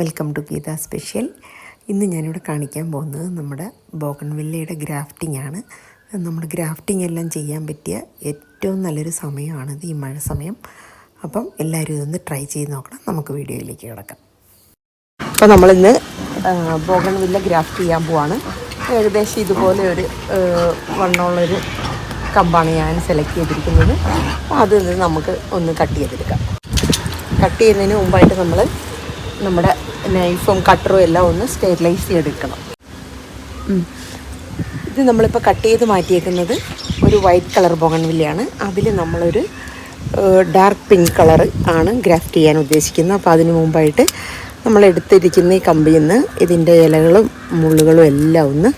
Welcome to Geetha special ഇന്ന് ഞാനിവിടെ കാണിക്കാൻ പോകുന്നത് നമ്മുടെ ബോഗൺവില്ലയുടെ ഗ്രാഫ്റ്റിംഗ് ആണ്. നമ്മുടെ ഗ്രാഫ്റ്റിംഗ് എല്ലാം ചെയ്യാൻ പറ്റിയ ഏറ്റവും നല്ലൊരു സമയമാണിത് ഈ മഴ സമയം. അപ്പം എല്ലാവരും ഇതൊന്ന് ട്രൈ ചെയ്ത് നോക്കണം. നമുക്ക് വീഡിയോയിലേക്ക് കിടക്കാം. അപ്പോൾ നമ്മളിന്ന് ബോഗൺവില്ല ഗ്രാഫ്റ്റ് ചെയ്യാൻ പോവാണ്. ഏകദേശം ഇതുപോലെ ഒരു വണ്ണമുള്ളൊരു കമ്പാണ് ഞാൻ സെലക്ട് ചെയ്തിരിക്കുന്നത്. അപ്പോൾ നിന്ന് നമുക്ക് ഒന്ന് കട്ട് ചെയ്തെടുക്കാം. കട്ട് ചെയ്യുന്നതിന് മുമ്പായിട്ട് നമ്മൾ നമ്മുടെ നൈഫും കട്ടറും എല്ലാം ഒന്ന് സ്റ്റെറിലൈസ് ചെയ്തെടുക്കണം. ഇത് നമ്മളിപ്പോൾ കട്ട് ചെയ്ത് മാറ്റിയേക്കുന്നത് ഒരു വൈറ്റ് കളർ ബോഗൺവില്ലയാണ് അതിൽ നമ്മളൊരു ഡാർക്ക് പിങ്ക് കളർ ആണ് ഗ്രാഫ്റ്റ് ചെയ്യാൻ ഉദ്ദേശിക്കുന്നത്. അപ്പോൾ അതിന് മുമ്പായിട്ട് നമ്മൾ എടുത്തിരിക്കുന്ന ഈ കമ്പിയിൽ നിന്ന് ഇതിന്റെ ഇലകളും മുള്ളുകളും എല്ലാം ഒന്ന്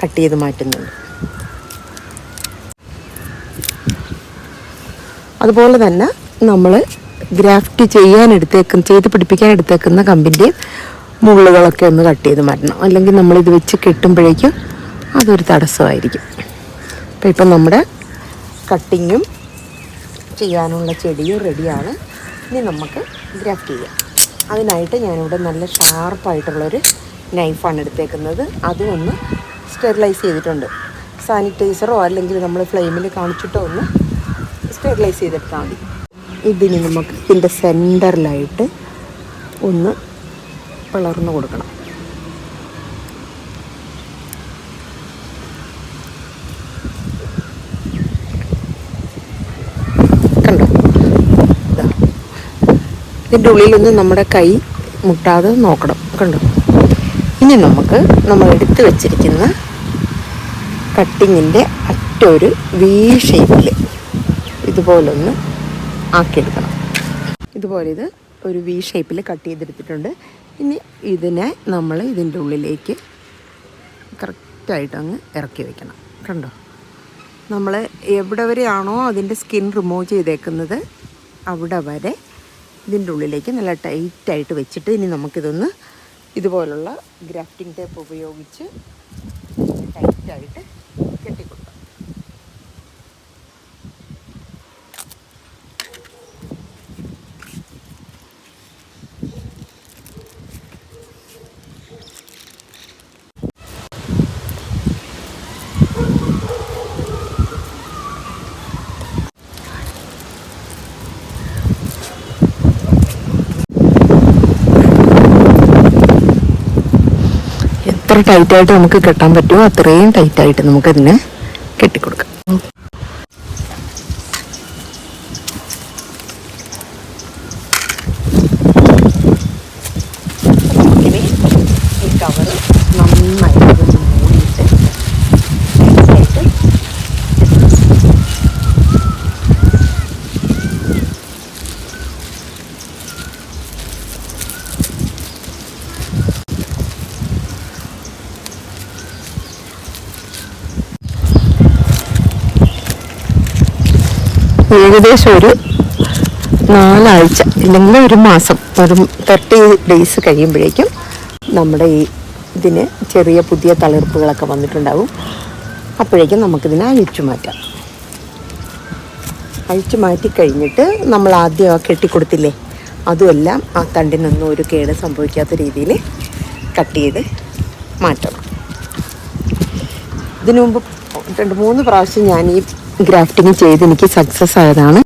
കട്ട് ചെയ്ത് മാറ്റുന്നുണ്ട്. അതുപോലെ തന്നെ നമ്മൾ ഗ്രാഫ്റ്റ് ചെയ്യാൻ എടുത്തേക്കുന്ന ചെയ്ത് പിടിപ്പിക്കാൻ എടുത്തേക്കുന്ന കമ്പിന്റെ മുള്ളുകളൊക്കെ ഒന്ന് കട്ട് ചെയ്ത് മാറ്റണം. അല്ലെങ്കിൽ നമ്മളിത് വെച്ച് കെട്ടുമ്പോഴേക്കും അതൊരു തടസ്സമായിരിക്കും. അപ്പോൾ ഇപ്പം നമ്മുടെ കട്ടിങ്ങും ചെയ്യാനുള്ള ചെടിയും റെഡിയാണ് ഇനി നമുക്ക് ഗ്രാഫ്റ്റ് ചെയ്യാം. അതിനായിട്ട് ഞാനിവിടെ നല്ല ഷാർപ്പായിട്ടുള്ളൊരു നൈഫാണ് എടുത്തേക്കുന്നത്. അതും ഒന്ന് സ്റ്റെറിലൈസ് ചെയ്തിട്ടുണ്ട് സാനിറ്റൈസറോ അല്ലെങ്കിൽ നമ്മൾ ഫ്ലെയിമിൽ കാണിച്ചിട്ടോ ഒന്ന് സ്റ്റെറിലൈസ് ചെയ്തെടുത്താൽ മതി. ഇതിന് നമുക്ക് ഇതിന്റെ സെന്ററിലായിട്ട് ഒന്ന് വളർന്ന് കൊടുക്കണം. കണ്ടോ? ഇതാ. ഇതിന്റെ ഉള്ളിലൊന്നും നമ്മുടെ കൈ മുട്ടാതെ നോക്കണം. കണ്ടോ? ഇനി നമുക്ക് നമ്മൾ എടുത്ത് വെച്ചിരിക്കുന്ന കട്ടിങ്ങിന്റെ അറ്റൊരു വി ഷേപ്പിൽ ഇതുപോലൊന്ന് ആക്കിയെടുക്കണം. ഇതുപോലെ ഇത് ഒരു വി ഷേപ്പിൽ കട്ട് ചെയ്തെടുത്തിട്ടുണ്ട്. ഇനി ഇതിനെ നമ്മൾ ഇതിന്റെ ഉള്ളിലേക്ക് കറക്റ്റായിട്ട് അങ്ങ് ഇറക്കി വെക്കണം. കണ്ടോ? നമ്മൾ എവിടെ വരെയാണോ അതിന്റെ സ്കിൻ റിമൂവ് ചെയ്തേക്കുന്നത് അവിടെ വരെ ഇതിന്റെ ഉള്ളിലേക്ക് നല്ല ടൈറ്റായിട്ട് വെച്ചിട്ട് ഇനി നമുക്കിതൊന്ന് ഇതുപോലുള്ള ഗ്രാഫ്റ്റിംഗ് ടേപ്പ് ഉപയോഗിച്ച് ടൈറ്റായിട്ട് കെട്ടിക്കൊടുക്കാം എത്ര ടൈറ്റായിട്ട് നമുക്ക് കെട്ടാൻ പറ്റുമോ? അത്രയും ടൈറ്റായിട്ട് നമുക്കതിനെ കെട്ടിക്കൊടുക്കാം. ഈ കവർ നന്നായിട്ട് ഇതൊന്ന് മൂടിയിട്ട് ടൈറ്റായിട്ട് ഏകദേശം ഒരു നാലാഴ്ച ഇല്ലെങ്കിൽ ഒരു മാസം. ഒരു തേർട്ടി ഡേയ്സ് കഴിയുമ്പോഴേക്കും നമ്മുടെ ഈ ഇതിന് ചെറിയ പുതിയ തളിർപ്പുകളൊക്കെ വന്നിട്ടുണ്ടാവും. അപ്പോഴേക്കും നമുക്കിതിനെ അഴിച്ചു മാറ്റാം. അഴിച്ചു മാറ്റി കഴിഞ്ഞിട്ട് നമ്മൾ ആദ്യം കെട്ടിക്കൊടുത്തില്ലേ അതുമെല്ലാം ആ തണ്ടിനൊന്നും ഒരു കേട് സംഭവിക്കാത്ത രീതിയിൽ കട്ട് ചെയ്ത് മാറ്റണം. ഇതിനു മുമ്പ് രണ്ട് മൂന്ന് പ്രാവശ്യം ഞാൻ ഈ ഗ്രാഫ്റ്റിംഗ് ചെയ്ത് എനിക്ക് സക്സസ് ആയതാണ്.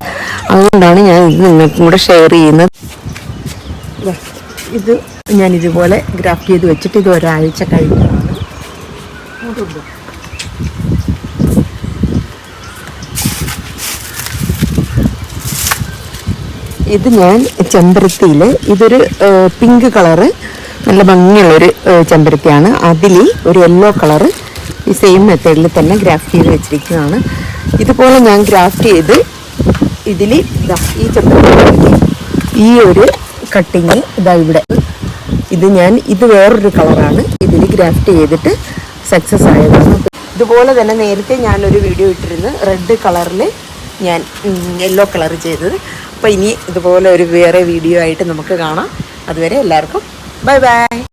അതുകൊണ്ടാണ് ഞാൻ ഇത് നിങ്ങൾക്കും കൂടെ ഷെയർ ചെയ്യുന്നത്. ഇത് ഞാൻ ഇതുപോലെ ഗ്രാഫ്റ്റ് ചെയ്ത് വെച്ചിട്ട് ഇത് ഒരാഴ്ച കഴിഞ്ഞതാണ്. ഇത് ഞാൻ ചെമ്പരത്തിയിൽ ഇതൊരു പിങ്ക് കളറ് നല്ല ഭംഗിയുള്ളൊരു ചെമ്പരത്തിയാണ്. അതിൽ ഒരു യെല്ലോ കളറ് ഈ സെയിം മെത്തേഡിൽ തന്നെ ഗ്രാഫ്റ്റ് ചെയ്ത് വെച്ചിരിക്കുന്നതാണ്. ഇതുപോലെ ഞാൻ ഗ്രാഫ്റ്റ് ചെയ്ത് ഇതിൽ ഇതാ ഈ ചെമ്പരത്തി ഈ ഒരു കട്ടിങ് ഇതാ ഇവിടെ. ഇത് ഞാൻ ഇത് വേറൊരു കളറാണ് ഇതിൽ ഗ്രാഫ്റ്റ് ചെയ്തിട്ട് സക്സസ് ആയതാണ്. ഇതുപോലെ തന്നെ നേരത്തെ ഞാനൊരു വീഡിയോ ഇട്ടിരുന്നു. റെഡ് കളറിൽ ഞാൻ യെല്ലോ കളർ ചെയ്തത്. അപ്പോൾ ഇനി ഇതുപോലെ ഒരു വേറെ വീഡിയോ ആയിട്ട് നമുക്ക് കാണാം. അതുവരെ എല്ലാവർക്കും ബൈ ബൈ